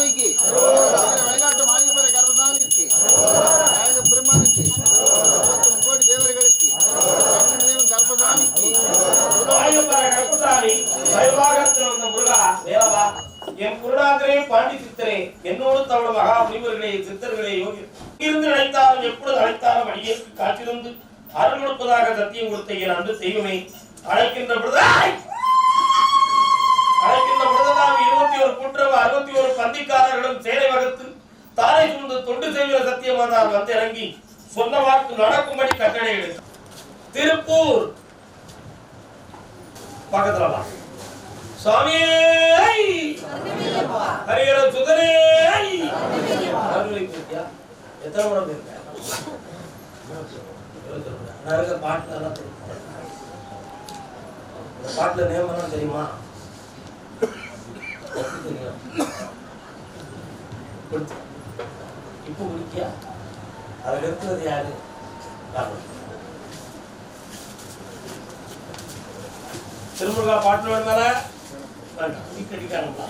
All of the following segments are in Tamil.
மாளிகைப்பறை வழிகாட்டு மாளிகைப்பறை கர்மசாமிக்கு நாயக பெருமானுக்கு கோடி தேவர்களுக்கு வந்த முருகா தேவா என் குருநாதரே பாண்டி சித்தரே என்னோடு தமிழ் மகா முனிவர்களே சித்தர்களே யோகி. இருந்து அழைத்தாலும் எப்பொழுது அழைத்தாலும் அடியேற்கு காத்திருந்து அருள் கொடுப்பதாக சத்தியம் கொடுத்த என் அன்பு தெய்வமே அழைக்கின்ற செய்கிற வந்து இறங்கி சொன்ன வாக்கு நடக்கும்படி கட்டளையிடு திருப்பூர். பக்கத்துல வா. சுவாமியே சுதரே எத்தனை முறை இருக்க பாட்டுல தெரியும். பாட்டுல நேம் எல்லாம் தெரியுமா? தெரியும்? இப்போ குடிக்கியா அதுல இருக்கிறது யாரு திருமுருகா பாட்டு நீ கட்டிக்காரங்களா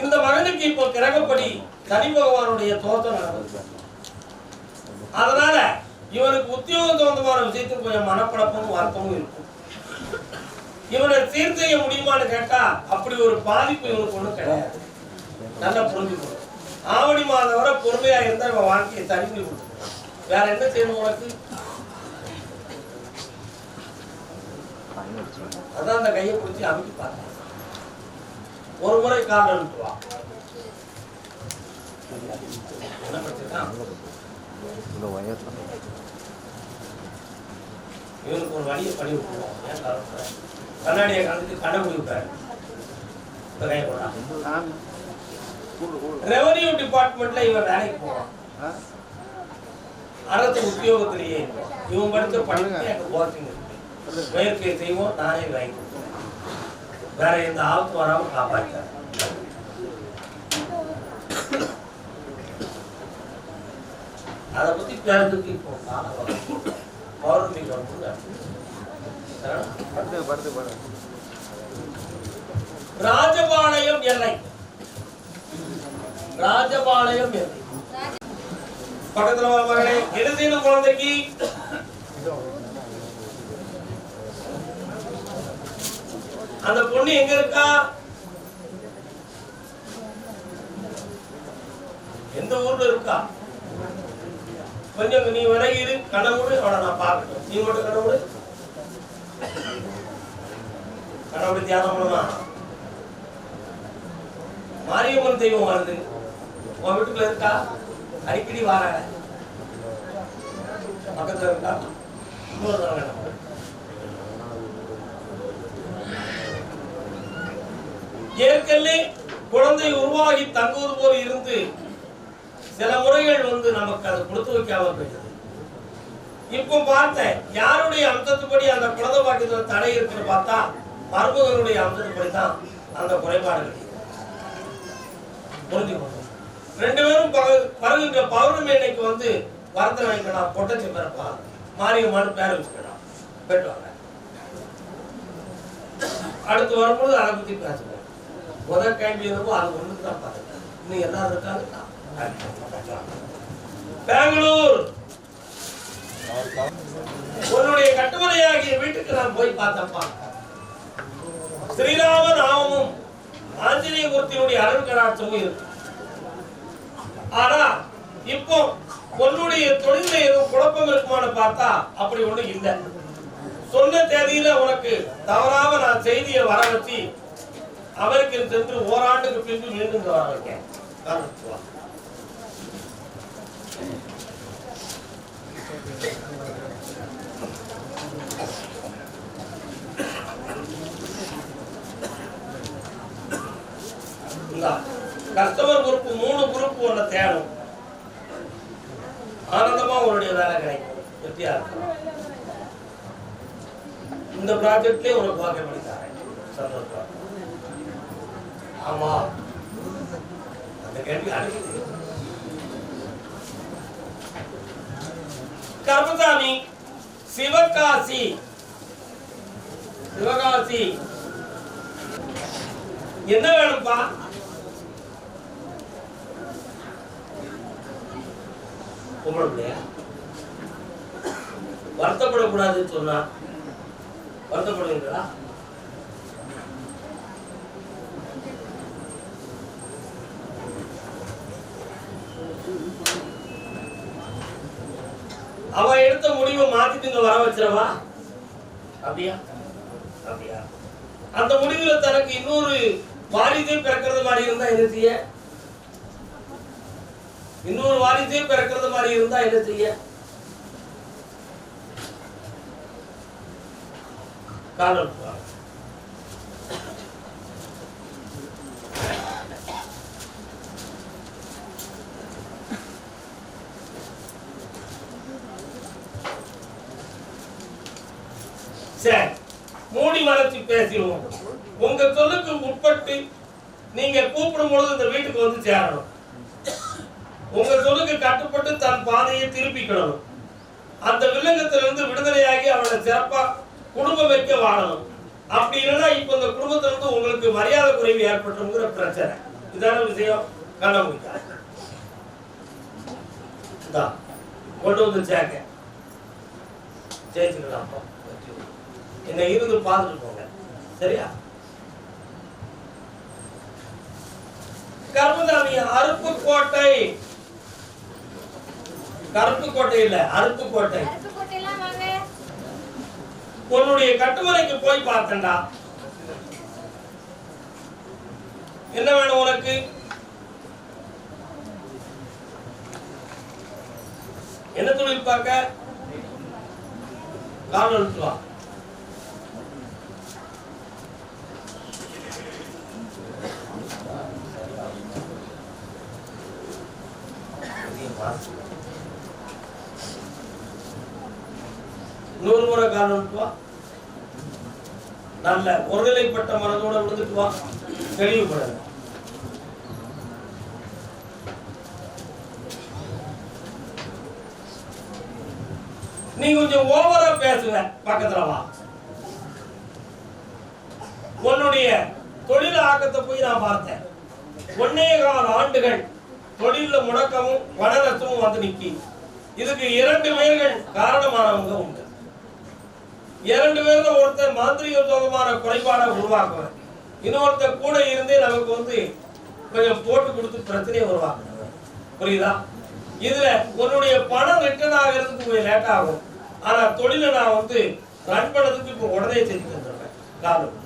இந்த மகனுக்கு இப்போ கிரகப்படி சனி பகவானுடைய தோற்றம் நடந்தது. அதனால இவனுக்கு உத்தியோகம் சம்பந்தமான விஷயத்தில் கொஞ்சம் மனப்பழப்பமும் வருத்தமும் இருக்கும். இவனை சீர் செய்ய முடியுமான்னு கேட்டா அப்படி ஒரு பாதிப்பு இவனுக்கு ஒண்ணும் கிடையாது. நல்லா புரிஞ்சுக்கணும் ஆவணி மாதம் வரை பொறுமையா இருந்தா இவன் வாழ்க்கையை தண்ணி பண்ணி கொடுத்துருவான் வேற என்ன செய்யணும் உனக்கு? அதான் அந்த கையை பிடிச்சி அமைக்க பார்த்தேன் ஒரு முறை கால் அனுப்புவா என்ன பிரச்சனை? இவனுக்கு ஒரு வழியை பண்ணி விட்டுருவோம் ஏன் கலப்புற? கண்ணாடியை கலந்து கண்ணை மூடி ரெவன்யூ டிபார்ட்மெண்ட்ல இவன் வேலைக்கு போறான். அரசு உத்தியோகத்திலேயே இவன் படிச்ச படிப்பு எனக்கு போர்த்திங் இருக்கு. முயற்சியை செய்வோம் நானே வாங்கி வேற எந்த ஆபத்து வராம காப்பாற்ற அதை பத்தி பேசுறதுக்கு இப்போ காலம் வரும். பௌர்ணமிக்கு வந்து படுத்து படுத்து படுத்து ராஜபாளையம் எல்லை. ராஜபாளையம் எல்லை. பக்கத்துல வரவர்களே எழுதின குழந்தைக்கு அந்த பொண்ணு எங்க இருக்கா? எந்த ஊர்ல இருக்கா? கொஞ்சம் நீ விலகி இரு கடவுள் அவளை நான் பார்க்கணும் நீ மட்டும் கடவுள் கடவுளை தியானம் பண்ணலாம். மாரியம்மன் தெய்வம் வருது. உன் வீட்டுக்குள்ள இருக்கா? அடிக்கடி வார பக்கத்துல இருக்கா? இன்னொரு தடவை ஏற்கனவே குழந்தை உருவாகி தங்குவது போல் இருந்து சில முறைகள் வந்து நமக்கு அதை கொடுத்து வைக்காம போயிடுது. இப்போ பார்த்தேன் யாருடைய அம்சத்துப்படி அந்த குழந்தை பாக்கியத்துல தடை இருக்குன்னு பார்த்தா மருமகனுடைய அம்சத்துப்படி தான் அந்த குறைபாடுகள். புரிஞ்சுக்கணும் ரெண்டு பேரும் வருகின்ற பௌர்ணமி அன்னைக்கு வந்து வரத்தை வாங்கிக்கலாம் பொட்டச்சி பிறப்பா மாரியம்மான்னு பேர் வச்சுக்கலாம். பெற்றுவாங்க அடுத்து வரும்போது அதை பத்தி பேசுவோம். முதல் கேள்வி என்னவோ அது ஒன்று தான் பார்த்துட்டேன் இன்னும் எல்லாரும் இருக்காங்க? பெங்களூர். உன்னுடைய கட்டுமனையாகிய வீட்டுக்கு நான் போய் பார்த்தப்பா ஸ்ரீராம நாமமும் ஆஞ்சநேயமூர்த்தியினுடைய அருள் கடாட்சமும் இருக்கு. ஆனா இப்போ உன்னுடைய தொழில எதுவும் குழப்பம் இருக்குமான்னு பார்த்தா அப்படி ஒண்ணும் இல்லை. சொன்ன தேதியில உனக்கு தவறாம நான் செய்தியை வர வச்சு அவருக்கு சென்று ஓராண்டுக்கு பின்பு மீண்டும் வர வைக்கேன். Thank you. கஸ்டமர் குரூப் மூணு குரூப் ஒண்ணு தேடும் ஆனந்தமாக உங்களுடைய வேலை கிடைக்கும். வெற்றியா இருக்கும் இந்த ப்ராஜெக்ட்லயே உனக்கு வாக்கப்படி தரேன். சந்தோஷம். ஆமா. அந்த கேள்வி அடுக்குது. கருப்பசாமி சிவகாசி. சிவகாசி. என்ன வேணும்பா பொம்பளை பிள்ளையா வருத்தப்படக்கூடாதுன்னு சொன்னா வருத்தப்படுவீங்களா? அவ எடுத்த முடிவை மாத்திட்டு இங்க வர வச்சிடவா? அப்படியா? அப்படியா? அந்த முடிவுல தனக்கு இன்னொரு வாரிதே பிறக்கிறது மாதிரி இருந்தா என்ன செய்ய? இன்னொரு வாரிசே பிறக்கிறது மாதிரி இருந்தா என்ன செய்ய? காலம் சரி மூடி மறைச்சு பேசிடுவோம். உங்க சொல்லுக்கு உட்பட்டு நீங்க கூப்பிடும் பொழுது இந்த வீட்டுக்கு வந்து சேரணும். தன் பாதையை திருப்பிக்கிடணும் அந்த வில்லங்கத்திலிருந்து விடுதலையாகி அவளை சிறப்பா குடும்பம் வைக்க வாழணும். அப்படி இல்லைன்னா இப்ப இந்த குடும்பத்துல இருந்து உங்களுக்கு மரியாதை குறைவு ஏற்பட்டுங்கிற பிரச்சனை. இதான விஷயம்? கண்ணமுடிக்கா இதான் கொண்டு வந்து சேர்க்க. ஜெயிச்சுக்கலாம் என்ன இருந்து பார்த்துட்டு போங்க. சரியா? கர்மதாமி அருப்புக்கோட்டை கருப்புக்கோட்டை இல்ல அருப்புக்கோட்டை அருப்புக்கோட்டையெல்லாம் வாங்க. உன்னுடைய கட்டுமனைக்கு போய் பார்த்தேன்டா என்ன வேணும் உனக்கு? என்ன தொழில் பார்க்க? கால் எடுத்து வா. இன்னொரு முறை கால் வா நல்ல ஒருநிலைப்பட்ட மனதோட விழுந்துட்டு வா. நீ கொஞ்சம் ஓவரா பேசுவ பக்கத்துல வா. உன்னுடைய தொழில் ஆக்கத்தை போய் நான் பார்த்தேன். ஒன்னே கால ஆண்டுகள் தொழில முடக்கமும் வடரசமும் வந்து நிக்கி. இதுக்கு இரண்டு பேர்கள் காரணமானவங்க உண்டு. இரண்டு பேர்ல ஒருத்தர் மாந்திரிக சோகமான குறைபாடை உருவாக்குவார் இன்னொருத்தர் கூட இருந்தே நமக்கு வந்து கொஞ்சம் போட்டு கொடுத்து பிரச்சனையை உருவாக்குறாங்க புரியுதா? இதுல உன்னுடைய பணம் ரிட்டர்ன் ஆகிறதுக்கு கொஞ்சம் லேட் ஆகும். ஆனா தொழிலை நான் வந்து ரன் பண்ணதுக்கு இப்போ உடனே செஞ்சு தந்துடுறேன். காரணம்.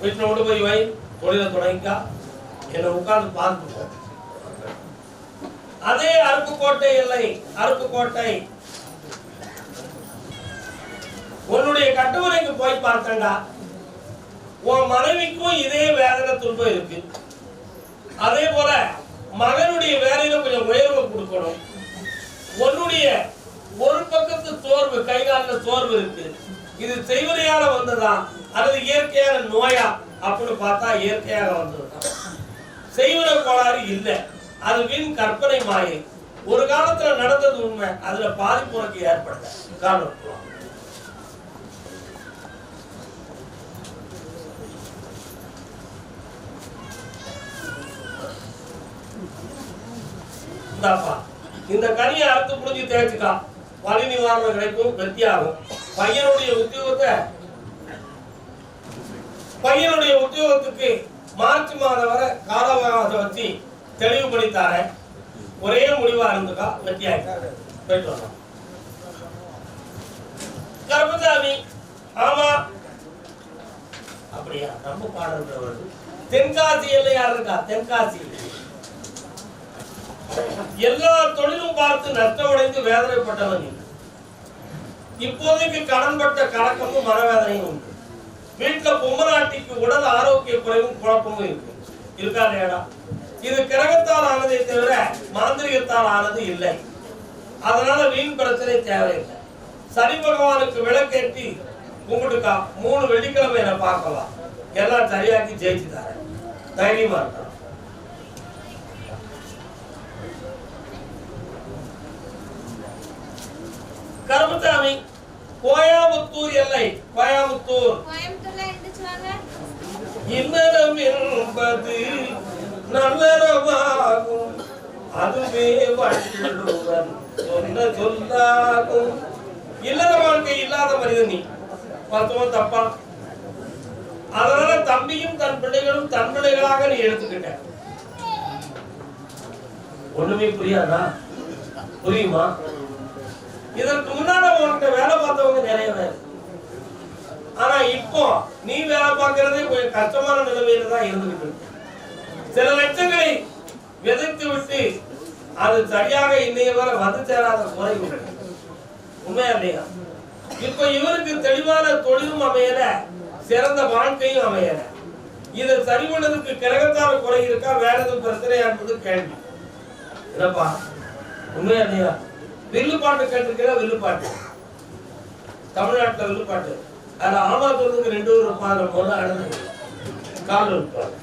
வீட்டில் கொண்டு போய் வை. தொழிலை தொடங்கிக்கா. என்னை உட்கார்ந்து பார்த்து அதே அதே அருப்புக்கோட்டை இல்லை அருப்புக்கோட்டை உன்னுடைய கட்டுமனைக்கு போய் பார்த்தேன்டா. உன் மனைவிக்கும் இதே வேதனை துன்பம் இருக்கு. அதே போல மகனுடைய வேலையில கொஞ்சம் உயர்வு கொடுக்கணும். உன்னுடைய ஒரு பக்கத்து சோர்வு கை காலில் சோர்வு இருக்கு. இது செய்வதையால வந்ததா? அல்லது இயற்கையான நோயா? அப்படின்னு பார்த்தா இயற்கையாக வந்ததுதான். செய்வன கோளாறு இல்லை. அது வீண் கற்பனை மாயை. ஒரு காலத்துல நடந்தது உண்மை அதுல பாதிப்பு உனக்கு ஏற்படுத்த காரணம் இந்தாப்பா இந்த கனியை அறுத்து புரிஞ்சு தேய்ச்சுக்கா. வலி நிவாரணம் கிடைக்கும் வெத்தியாகும் பையனுடைய உத்தியோகத்தை பையனுடைய உத்தியோகத்துக்கு மார்ச் மாதம் வரை கால அவகாசம் வச்சு தெளிவுபடுத்தி தரேன். ஒரே முடிவா இருந்துக்கா? வெற்றியாயிட்டாரு போயிட்டு வரலாம். கருப்பசாமி ஆமா. அப்படியா? நம்ம பாடல் வருது தென்காசி எல்லை யார் இருக்கா? தென்காசி. எல்லா தொழிலும் பார்த்து நஷ்டமடைந்து வேதனைப்பட்டவன். இப்போதைக்கு கடன்பட்ட கலக்கமும் மனவேதனையும் உண்டு. வீட்டுல பொம்மநாட்டிக்கு உடல் ஆரோக்கிய குறைவும் குழப்பமும் இருக்கு இருக்கா இடம் இது கிரகத்தால் ஆனதே தவிர மாந்திரிகத்தால் ஆனது இல்லை. அதனால வீண் பிரச்சனை தேவையில்லை. சனி பகவானுக்கு விளக்கேற்றி கும்பிட்டுக்கா. மூணு வெள்ளிக்கிழமை என்ன பார்க்கலாம். எல்லாம் சரியாக்கி ஜெயிச்சு தரேன். தைரியமா இருக்கணும். கருமசாமி கோயாமுத்தூர் எல்லை. கோயாமுத்தூர். கோயம்புத்தூர்ல இன்னரம் என்பது நல்லறமாகும் அதுவே வள்ளுவன் சொன்ன சொல்லாகும். இல்லற வாழ்க்கை இல்லாத மனிதன் நீ. மருத்துவம் தப்பா? அதனால தம்பியும் தன் பிள்ளைகளும் தன் பிள்ளைகளாக நீ எடுத்துக்கிட்ட. ஒண்ணுமே புரியாதா? புரியுமா? இதற்கு முன்னால வாழ்க்கை வேலை பார்த்தவங்க நிறைய பேர். ஆனா இப்போ நீ வேலை பார்க்கறதே கொஞ்சம் கஷ்டமான நிலைமையில தான் இருந்துகிட்டு இருக்கு. சில லட்சங்களை விதைத்து விட்டு அது சரியாக இன்னைய வரை வந்து சேராத குறை உண்மையா இல்லையா? இப்ப இவருக்கு தெளிவான தொழிலும் அமையல சிறந்த வாழ்க்கையும் அமையல. இதை சரி பண்ணதுக்கு கிரகத்தால குறை இருக்கா வேற எதுவும் பிரச்சனையா என்பது கேள்வி. என்னப்பா? உண்மையா இல்லையா? வில்லுப்பாட்டு கேட்டிருக்கிற வில்லுப்பாட்டு. தமிழ்நாட்டுல வில்லுப்பாட்டு. அதுல ஆமா சொல்றதுக்கு ரெண்டு ஒரு பாதம் போல அழுது கால் இருப்பாங்க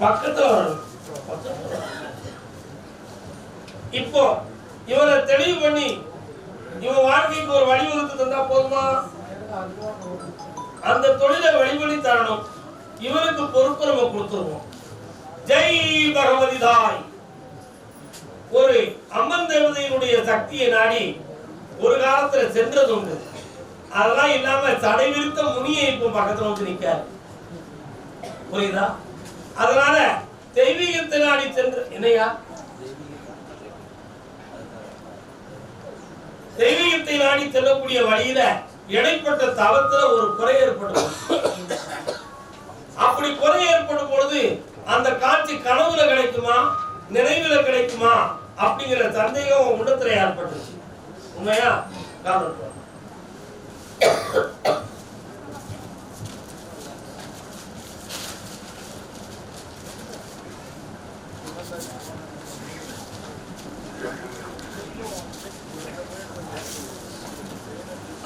பக்கத்துல வரணும் ஜெய் பகவதி தாய் ஒரு அம்மன் தேவதையினுடைய சக்தியை நாடி ஒரு காலத்துல சென்றது உண்டு அதெல்லாம் இல்லாம தடைவிருத்த முனியை இப்போ பக்கத்துல வந்து நிக்காரு. புரியுதா? அதனால தெய்வீகத்தை நாடி சென்று என்னையா? தெய்வீகத்தை நாடி செல்லக்கூடிய வழியில இடைப்பட்ட தவத்துல ஒரு குறை ஏற்படும். அப்படி குறை ஏற்படும் பொழுது அந்த காட்சி கனவுல கிடைக்குமா? நினைவுல கிடைக்குமா? அப்படிங்கிற சந்தேகம் உள்ளத்துல ஏற்பட்டுச்சு உண்மையா? காரணம்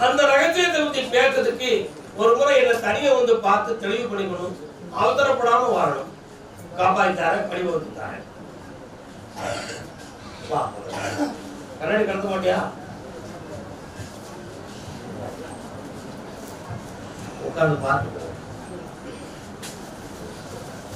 அந்த ரகசியத்தை பத்தி பேசுறதுக்கு ஒரு முறை என்ன தனியை வந்து பார்த்து தெளிவு பண்ணிக்கணும் அவசரப்படாம வாழணும். காப்பாத்தி தரேன் படிவகுத்து தரேன் வா. கண்ணாடி